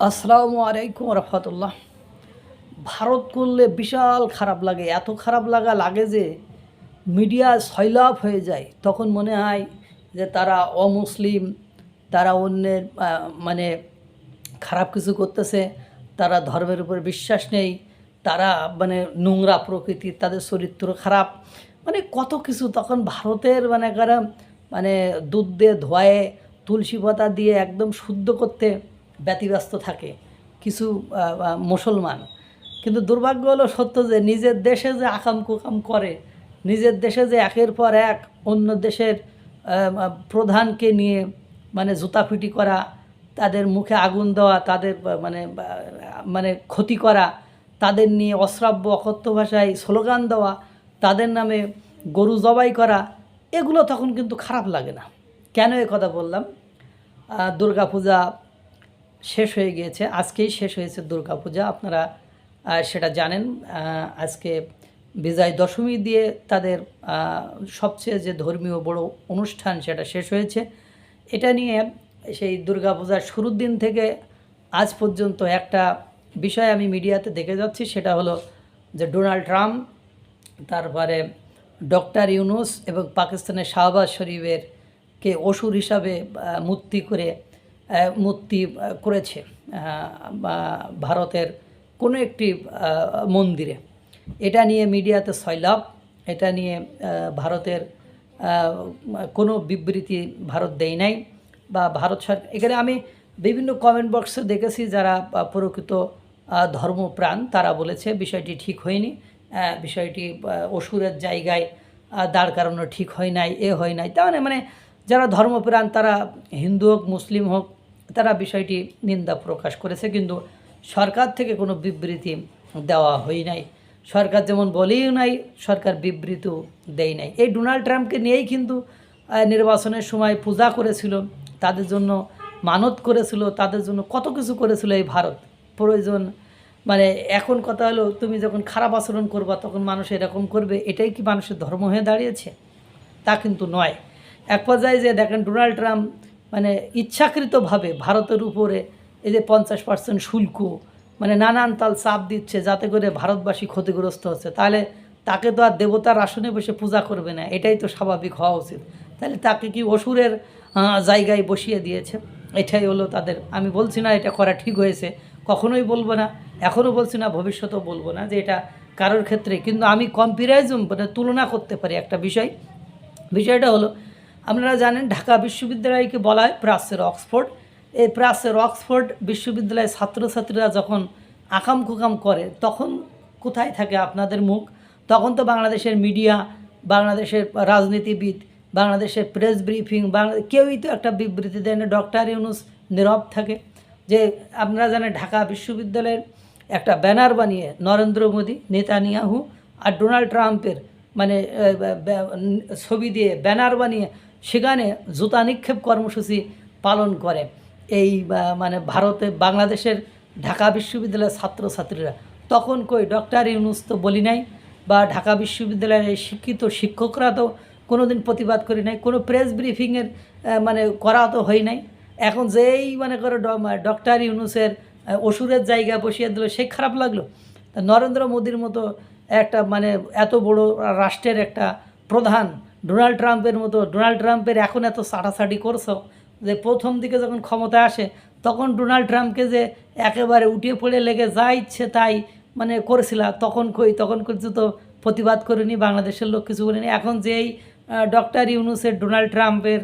আসসালামু আলাইকুম রহমতুল্লাহ। ভারত করলে বিশাল খারাপ লাগে, এত খারাপ লাগা লাগে যে মিডিয়া সয়লাভ হয়ে যায়। তখন মনে হয় যে তারা অমুসলিম, তারা অন্যের মানে খারাপ কিছু করতেছে, তারা ধর্মের উপর বিশ্বাস নেই, তারা মানে নোংরা প্রকৃতি, তাদের চরিত্র খারাপ। মানে কত কিছু তখন ভারতের মানে কারা মানে দুধ দিয়ে ধোয়ে তুলসী পাতা দিয়ে একদম শুদ্ধ করতে ব্যতিব্যস্ত থাকে, কিছু মুসলমান। কিন্তু দুর্ভাগ্য হলো সত্য যে নিজের দেশে যে আকাম কুকাম করে, নিজের দেশে যে একের পর এক অন্য দেশের প্রধানকে নিয়ে মানে জুতাফিটি করা, তাদের মুখে আগুন দেওয়া, তাদের মানে মানে ক্ষতি করা, তাদের নিয়ে অশ্রাব্য, অকথ্য ভাষায় স্লোগান দেওয়া, তাদের নামে গরু জবাই করা, এগুলো তখন কিন্তু খারাপ লাগে না। কেন এ কথা বললাম? দুর্গাপূজা শেষ হয়ে গিয়েছে, আজকেই শেষ হয়েছে দুর্গাপূজা। আপনারা সেটা জানেন আজকে বিজয় দশমী দিয়ে তাদের সবচেয়ে যে ধর্মীয় বড় অনুষ্ঠান সেটা শেষ হয়েছে। এটা নিয়ে সেই দুর্গাপূজার শুরুর দিন থেকে আজ পর্যন্ত একটা বিষয় আমি মিডিয়াতে দেখে যাচ্ছি, সেটা হলো যে ডোনাল্ড ট্রাম্প, তারপরে ডক্টর ইউনুস এবং পাকিস্তানের শাহবাজ শরীফের কে অসুর হিসাবে মূর্তি করে মূর্তি করেছে ভারতের কোনো একটি মন্দিরে। এটা নিয়ে মিডিয়াতে সয়লাভ এটা নিয়ে ভারতের কোনো বিবৃতি ভারত দেয় নাই, বা ভারত সরকার, এখানে আমি বিভিন্ন কমেন্ট বক্সে দেখেছি যারা প্রকৃত ধর্মপ্রাণ, তারা বলেছে বিষয়টি ঠিক হয়নি বিষয়টি অসুরের জায়গায় দাঁড় করানো ঠিক হয় নাই, এ হয় নাই, তার মানে মানে যারা ধর্মপ্রাণ, তারা হিন্দু হোক, মুসলিম হোক, তারা বিষয়টি নিন্দা প্রকাশ করেছে, কিন্তু সরকার থেকে কোনো বিবৃতি দেওয়া হয় নাই। সরকার যেমন বলেই নাই, সরকার বিবৃতিও দেয় নাই। এই ডোনাল্ড ট্রাম্পকে নিয়েই কিন্তু নির্বাচনের সময় পূজা করেছিল, তাদের জন্য মানত করেছিল, তাদের জন্য কত কিছু করেছিল এই ভারত। প্রয়োজন মানে এখন কথা হলো, তুমি যখন খারাপ আচরণ করবা, তখন মানুষ এরকম করবে, এটাই কি মানুষের ধর্ম হয়ে দাঁড়িয়েছে? তা কিন্তু নয়। এক পর্যায়ে যে দেখেন ডোনাল্ড ট্রাম্প মানে ইচ্ছাকৃতভাবে ভারতের উপরে এই যে পঞ্চাশ পার্সেন্ট শুল্ক মানে নানান তাল চাপ দিচ্ছে যাতে করে ভারতবাসী ক্ষতিগ্রস্ত হচ্ছে, তাহলে তাকে তো আর দেবতার আসনে বসে পূজা করবে না, এটাই তো স্বাভাবিক হওয়া উচিত। তাহলে তাকে কি অসুরের জায়গায় বসিয়ে দিয়েছে? এটাই হলো তাদের, আমি বলছি না এটা করা ঠিক হয়েছে, কখনোই বলব না এখনও বলছি না, ভবিষ্যতেও বলব না যে এটা কারোর ক্ষেত্রে, কিন্তু আমি কম্পারিজম মানে তুলনা করতে পারি একটা বিষয়। বিষয়টা হলো আপনারা জানেন, ঢাকা বিশ্ববিদ্যালয়কে বলা হয় প্রাচ্যের অক্সফোর্ড। এই প্রাচ্যের অক্সফোর্ড বিশ্ববিদ্যালয়ের ছাত্রছাত্রীরা যখন আকাম কুকাম করে, তখন কোথায় থাকে আপনাদের মুখ? তখন তো বাংলাদেশের মিডিয়া, বাংলাদেশের রাজনীতিবিদ, বাংলাদেশের প্রেস ব্রিফিং, বাংলা কেউই তো একটা বিবৃতি দেয় না। ডক্টর ইউনুস নীরব থাকে। যে আপনারা জানেন, ঢাকা বিশ্ববিদ্যালয়ের একটা ব্যানার বানিয়ে নরেন্দ্র মোদী, নেতানিয়াহু আর ডোনাল্ড ট্রাম্পের মানে ছবি দিয়ে ব্যানার বানিয়ে সেখানে জুতা নিক্ষেপ কর্মসূচি পালন করে। এই মানে ভারতে, বাংলাদেশের ঢাকা বিশ্ববিদ্যালয়ের ছাত্রছাত্রীরা। তখন কই, ডক্টর ইউনুস তো বলি নাই, বা ঢাকা বিশ্ববিদ্যালয়ের শিক্ষিত শিক্ষকরা তো কোনো দিন প্রতিবাদ করি নাই, কোনো প্রেস ব্রিফিংয়ের মানে করা তো হয় নাই। এখন যেই মানে করে ডক্টর ইউনুসের অসুরের জায়গা বসিয়ে দিল, সে খারাপ লাগল। নরেন্দ্র মোদীর মতো একটা মানে এত বড় রাষ্ট্রের একটা প্রধান ডোনাল্ড ট্রাম্পের মতো, ডোনাল্ড ট্রাম্পের এখন এত সাটাসাটি করছ যে প্রথম দিকে যখন ক্ষমতায় আসে, তখন ডোনাল্ড ট্রাম্পকে যে একেবারে উঠিয়ে পড়ে লেগে যা ইচ্ছে তাই মানে করেছিল তখন কই, তখন কিছু তো প্রতিবাদ করেনি, বাংলাদেশের লোক কিছু বলেনি। এখন যেই ডক্টর ইউনুসের, ডোনাল্ড ট্রাম্পের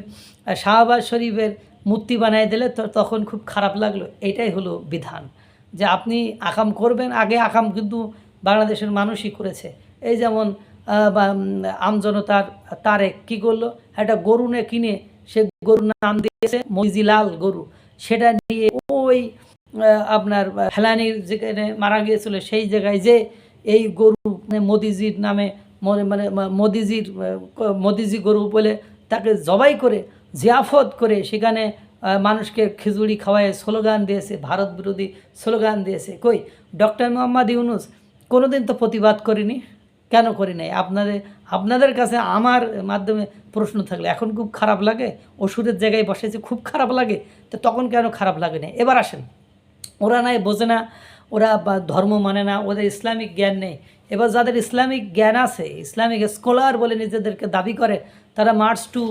শাহবাজ শরীফের মূর্তি বানাই দিলে তখন খুব খারাপ লাগল। এইটাই হলো বিধান। যে আপনি আকাম করবেন, আগে আকাম কিন্তু বাংলাদেশের মানুষই করেছে। এই যেমন আমজনতার তারেক কি করল? একটা গরু নে কিনে সে গরুর নাম দিয়েছে মইজিলাল গরু। সেটা নিয়ে ওই আপনার হেলানির যেখানে মারা গিয়েছিল, সেই জায়গায় যে এই গরু মানে মোদিজির নামে মানে মোদিজির মোদিজি গরু বলে তাকে জবাই করে, জিয়াফত করে সেখানে মানুষকে খিচুড়ি খাওয়ায় স্লোগান দিয়েছে, ভারত বিরোধী স্লোগান দিয়েছে। কই? ডক্টর মোহাম্মদ ইউনুস কোনোদিন তো প্রতিবাদ করিনি। কেন করি নাই? আপনাদের আপনাদের কাছে আমার মাধ্যমে প্রশ্ন থাকলে, এখন খুব খারাপ লাগে, ওষুধের জায়গায় বসেছে, খুব খারাপ লাগে, তো তখন কেন খারাপ লাগে না এবার আসেন। ওরা নাই বোঝে না, ওরা ধর্ম মানে না, ওদের ইসলামিক জ্ঞান নেই। এবার যাদের ইসলামিক জ্ঞান আছে, ইসলামিক স্কলার বলে নিজেদেরকে দাবি করে, তারা মার্চ টু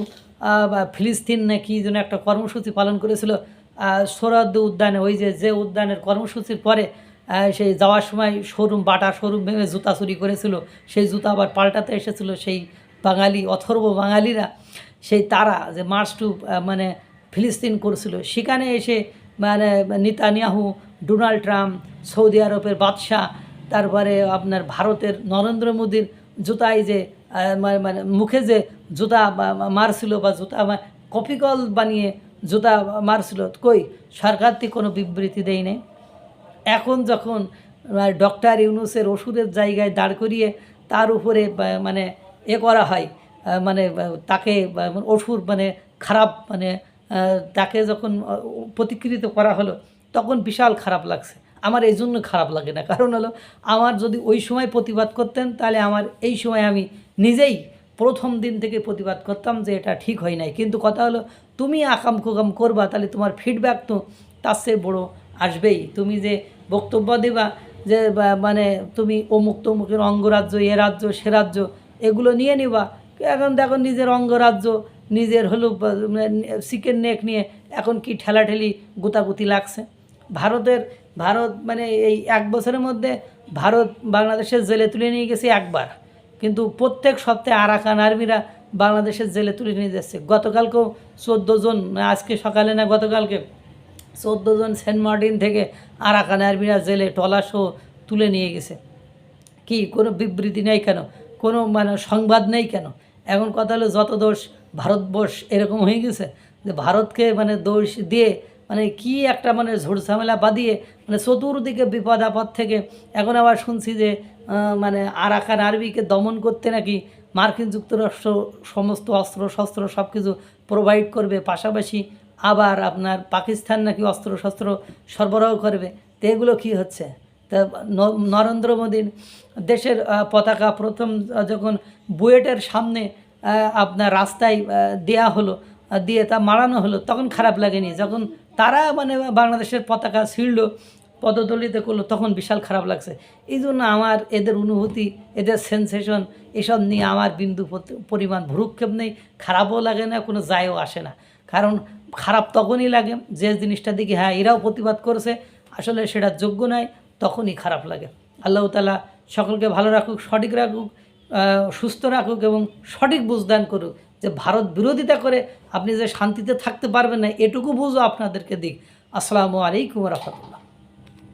ফিলিস্তিন না কি যেন একটা কর্মসূচি পালন করেছিল সোরাদ্দ উদ্যানে, ওই যে যে উদ্যানের কর্মসূচির পরে সেই যাওয়ার সময় শোরুম বাটা শোরুম ভেঙে জুতা চুরি করেছিল। সেই জুতা আবার পাল্টাতে এসেছিল সেই বাঙালি অথর্ব বাঙালিরা। সেই তারা যে মার্চ টু মানে ফিলিস্তিন করছিল। সেখানে এসে মানে নিতানিয়াহু ডোনাল্ড ট্রাম্প সৌদি আরবের বাদশাহ তারপরে আপনার ভারতের নরেন্দ্র মোদীর জুতায় যে আহ, মানে মুখে যে জুতা মারছিল বা জুতা কপিকল বানিয়ে জুতা মারছিল কই? সরকার থেকে কোনো বিবৃতি দেয় নেই এখন যখন ডক্টর ইউনুসের ওষুধের জায়গায় দাঁড় করিয়ে তার উপরে মানে এ করা হয় মানে তাকে ওষুধ মানে খারাপ মানে তাকে যখন প্রতিকৃত করা হলো, তখন বিশাল খারাপ লাগছে। আমার এই জন্য খারাপ লাগে না। কারণ হলো, আমার যদি ওই সময় প্রতিবাদ করতেন, তাহলে আমার এই সময় আমি নিজেই প্রথম দিন থেকে প্রতিবাদ করতাম যে এটা ঠিক হয় নাই। কিন্তু কথা হলো, তুমি আকাম কুকাম করবা, তাহলে তোমার ফিডব্যাক তো তার চেয়ে বড়ো আসবেই। তুমি যে বক্তব্য দেবা যে মানে তুমি অমুক তমুকের অঙ্গরাজ্য, এ রাজ্য, সে রাজ্য, এগুলো নিয়ে নিবা। এখন দেখো নিজের অঙ্গরাজ্য, নিজের হলো চিকেন নেক নিয়ে এখন কি ঠেলাঠেলি গুতাগুতি লাগছে। ভারতের, ভারত মানে এই এক বছরের মধ্যে ভারত বাংলাদেশের জেলে তুলে নিয়ে গেছে একবার। কিন্তু প্রত্যেক সপ্তাহে আরাকান আর্মিরা বাংলাদেশের জেলে তুলে নিয়ে যাচ্ছে। গতকালকেও চোদ্দ জন, আজকে সকালে না গতকালকে চোদ্দ জন সেন্ট মার্টিন থেকে আরাকান আর্মিরা জেলে টলাসহ তুলে নিয়ে গেছে। কি, কোনো বিবৃতি নেই কেন? কোনো মানে সংবাদ নেই কেন? এখন কথা হলো যত দোষ ভারতবর্ষ এরকম হয়ে গেছে যে ভারতকে মানে দোষ দিয়ে মানে কি একটা মানে ঝুড় ঝামেলা বাদিয়ে মানে চতুর্দিকে বিপদ আপদ থেকে এখন আবার শুনছি যে মানে আরাকান আরবিকে দমন করতে নাকি মার্কিন যুক্তরাষ্ট্র সমস্ত অস্ত্র শস্ত্র সব কিছু প্রোভাইড করবে। পাশাপাশি আবার আপনার পাকিস্তান নাকি অস্ত্র শস্ত্র সরবরাহ করবে, তো এগুলো কী হচ্ছে? তা নরেন্দ্র মোদীর দেশের পতাকা প্রথম যখন বুয়েটের সামনে আপনার রাস্তায় দেয়া হলো দিয়ে তা মারানো হলো, তখন খারাপ লাগেনি। যখন তারা মানে বাংলাদেশের পতাকা ছিঁড়লো, পদদলিত করল, তখন বিশাল খারাপ লাগছে। এই জন্য আমার এদের অনুভূতি, এদের সেন্সেশন এসব নিয়ে আমার বিন্দু পরিমাণ ভ্রুক্ষেপ নেই, খারাপও লাগে না, কোনো যায়ও আসে না। কারণ খারাপ তখনই লাগে, যে জিনিসটা দেখি হ্যাঁ এরাও প্রতিবাদ করেছে, আসলে সেটা যোগ্য নয়, তখনই খারাপ লাগে। আল্লাহ তালা সকলকে ভালো রাখুক, সঠিক রাখুক সুস্থ রাখুক এবং সঠিক বুঝদান করুক, যে ভারত বিরোধিতা করে আপনি যে শান্তিতে থাকতে পারবেন না, এটুকু বুঝো আপনাদেরকে দিক। আসসালামু আলাইকুম রহমতুল্লাহ।